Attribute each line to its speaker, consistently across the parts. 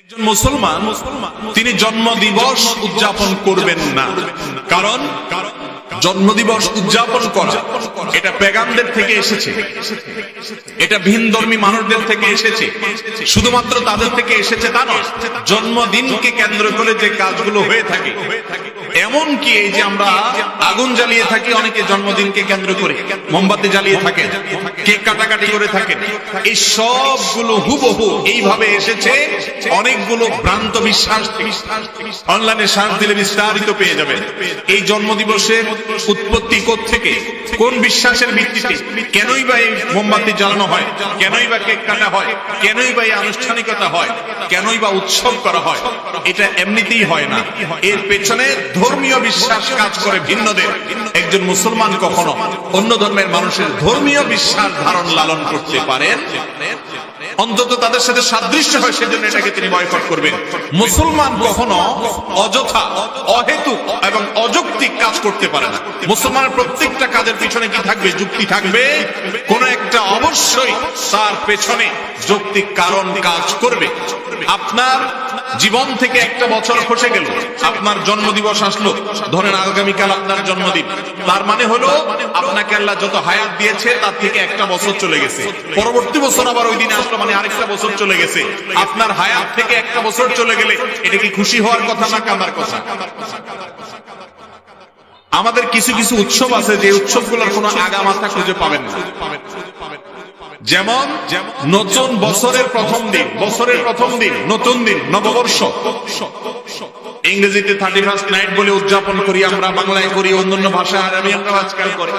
Speaker 1: একজন মুসলমান, তিনি জন্ম দিবস উদযাপন করবেন না। কারণ জন্মদিবস উদযাপন করা, এটা পেগামদের থেকে এসেছে। এটা ভিন ধর্মী মানুষদের থেকে এসেছে। শুধুমাত্র তাদের থেকে এসেছে তা নয়, জন্মদিনকে কেন্দ্র করে যে কাজগুলো হয়ে থাকে এমন কি এই যে আমরা আগুন জ্বালিয়ে থাকি, অনেকে জন্মদিনকে কেন্দ্র করে, মোমবাতি জ্বালিয়ে থাকেন, কেক কাটাকাটি করে থাকেন, এই সবগুলো হুবহু এইভাবে এসেছে, অনেকগুলো ভ্রান্ত বিশ্বাস, অনলাইনে সার্চ দিলে বিস্তারিত পেয়ে যাবেন। এই জন্মদিবসের উৎপত্তি থেকে কোন বিশ্বাসের ভিত্তিতে, কেনই বা এই মোমবাতি জ্বালানো হয়, কেনই বা কেক কাটা হয়, কেনই বা এই আনুষ্ঠানিকতা হয়, কেনই বা উৎসব করা হয়, এটা এমনিতেই হয় না। এর পেছনে ধর্মীয় বিশ্বাস কাজ করে ভিন্নদের। একজন মুসলমান কখনো অন্য ধর্মের মানুষের ধর্মীয় বিশ্বাস ধারণ লালন করতে পারেন। অন্তত তাদের সাথে সাদৃশ্য হয়, সেজন্য এটাকে তিনি বয়কট করবেন। মুসলমান কখনো অযথা অহেতুক এবং অযৌক্তিক কাজ করতে পারে না। মুসলমানের প্রত্যেকটা কাজের পিছনে কি থাকবে? যুক্তি থাকবে। কোন একটা অবশ্যই তার পেছনে যৌক্তিক কারণ কাজ করবে। আপনার জীবন থেকে একটা বছর খসে গেল। আপনার জন্মদিবস আসলো। ধরেন আগামীকাল আপনার জন্মদিন। তার মানে হলো, আপনাকে আল্লাহ যত হায়াত দিয়েছে, তার থেকে একটা বছর চলে গেছে। পরবর্তী বছর আবার ওই দিনে আসলো মানে আরেকটা বছর চলে গেছে। আপনার হায়াত থেকে একটা বছর চলে গেলে, এটা কি খুশি হওয়ার কথা না কান্দার কথা? আমাদের কিছু কিছু উৎসব আছে, যে উৎসবগুলোর কোনো আগা মাথা খুঁজে পাবেন না। যেমন নতুন বছরের প্রথম দিন, বছরের প্রথম দিন, নতুন দিন, নববর্ষ। ইংরেজিতে থার্টি ফার্স্ট নাইট বলে উদযাপন করি, আমরা বাংলায় করি, অন্যান্য ভাষা আরামি আমরা আজকাল করে।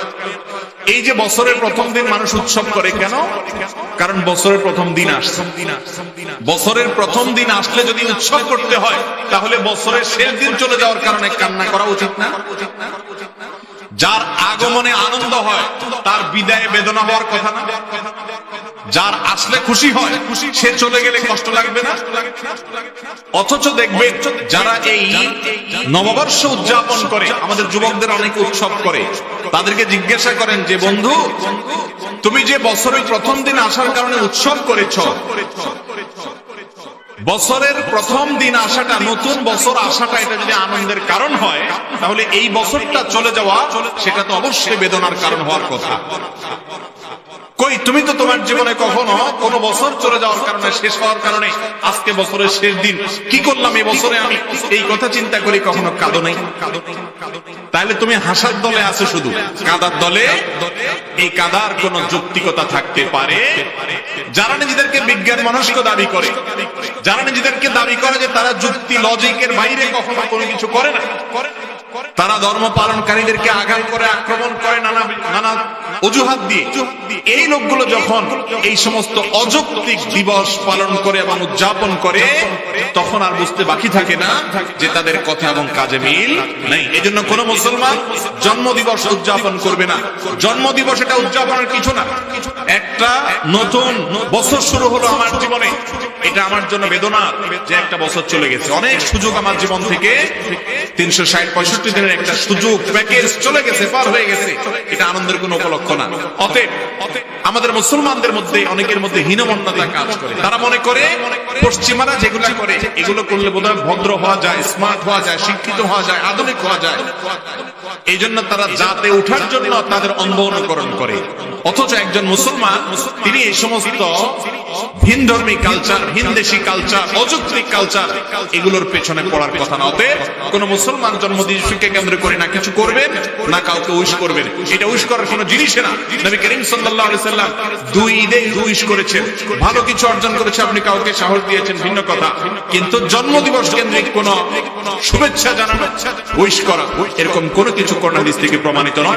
Speaker 1: এই যে বছরের প্রথম দিন মানুষ উৎসব করে, কেন? কারণ বছরের প্রথম দিন আসছে। বছরের প্রথম দিন আসলে যদি উৎসব করতে হয়, তাহলে বছরের শেষ দিন চলে যাওয়ার কারণে কান্না করা উচিত না? যার আগমনে আনন্দ হয়, তার বিদায়ে বেদনা হওয়ার কথা না। যার আসলে খুশি হয়, সে চলে গেলে কষ্ট লাগবে না। অথচ দেখবে, যারা এই নববর্ষ উদযাপন করে, আমাদের যুবকদের অনেক উৎসব করে, তাদেরকে জিজ্ঞাসা করেন যে, বন্ধু, তুমি যে বছরের প্রথম দিন আসার কারণে উৎসব করেছ বছরের প্রথম দিন আসাটা, নতুন বছর আসাটা, এটা যদি আনন্দের কারণ হয়, তাহলে এই বছরটা চলে যাওয়া, সেটা তো অবশ্যই বেদনার কারণ হওয়ার কথা। কই, তুমি তো তোমার জীবনে কখনো কোন বছর চলে যাওয়ার কারণে শেষ হওয়ার কারণে আজকে বছরের শেষ দিন। কি করলাম এই বছরে আমি? এই কথা চিন্তা করি কখনো কাঁদো নাই। তাহলে তুমি হাসার দলে আছো শুধু। কাদার দলে এই কাদার কোন যৌক্তিকতা থাকতে পারে? যারা নিজেদেরকে বিজ্ঞান মনস্ক দাবি করে, যারা নিজেদেরকে দাবি করে যে তারা যুক্তি লজিকের বাইরে কখনো কোনো কিছু করে না, তারা ধর্ম পালনকারীদেরকে আঘাত করে, আক্রমণ করে, নানা নানা অজুহাত দিয়ে, এই লোকগুলো যখন এই সমস্ত অযৌক্তিক দিবস পালন করে এবং উদযাপন করে, তখন আর বুঝতে বাকি থাকে না যে তাদের কথা এবং কাজে মিল নেই। এই জন্য কোন মুসলমান জন্ম দিবস উদযাপন করবে না। জন্ম দিবস এটা উদযাপনের কিছু না। একটা নতুন বছর শুরু হলো আমার জীবনে। এটা আমার জন্য বেদনা যে একটা বছর চলে গেছে। অনেক সুযোগ আমার জীবন থেকে তিনশো ষাট, পঁয়ষট্টি দিনের একটা সুযোগ প্যাকেজ চলে গেছে, পার হয়ে গেছে। এটা আনন্দের কোন উপলক্ষ না। অতএব, আমাদের মুসলমানদের মধ্যে, অনেকের মধ্যে হীনমন্যতা কাজ করে। তারা মনে করে, পশ্চিমারা যেগুলো করে, এগুলো করলে বোধহয় ভদ্র হওয়া যায় স্মার্ট হওয়া যায়, শিক্ষিত হওয়া যায়, আধুনিক হওয়া যায়। এই জন্য তারা জাতে উঠার জন্য তাদের অন্ধ অনুকরণ করে। অথচ একজন মুসলমান, তিনি এই সমস্ত ভিন ধর্মী কালচার ভিন দেশি কালচার অযৌক্তিক কালচার এগুলোর পেছনে পড়ার কথা না। অতএব, কোন মুসলমান জন্মদিবসকে কেন্দ্র করে না কিছু করবেন, না কাউকে উইশ করবেন। এটা উইশ করার কোন জিনিস না। নবী করিম আলাইহি সাল্লাম দুই ঈদে উইশ করেছেন। ভালো কিছু অর্জন করেছে, আপনি কাউকে সাহস দিয়েছেন, ভিন্ন কথা। কিন্তু জন্মদিবস কেন্দ্রিক কোন শুভেচ্ছা জানানো উইশ করা, এরকম কোনো কিছু করোনা থেকে প্রমাণিত নয়।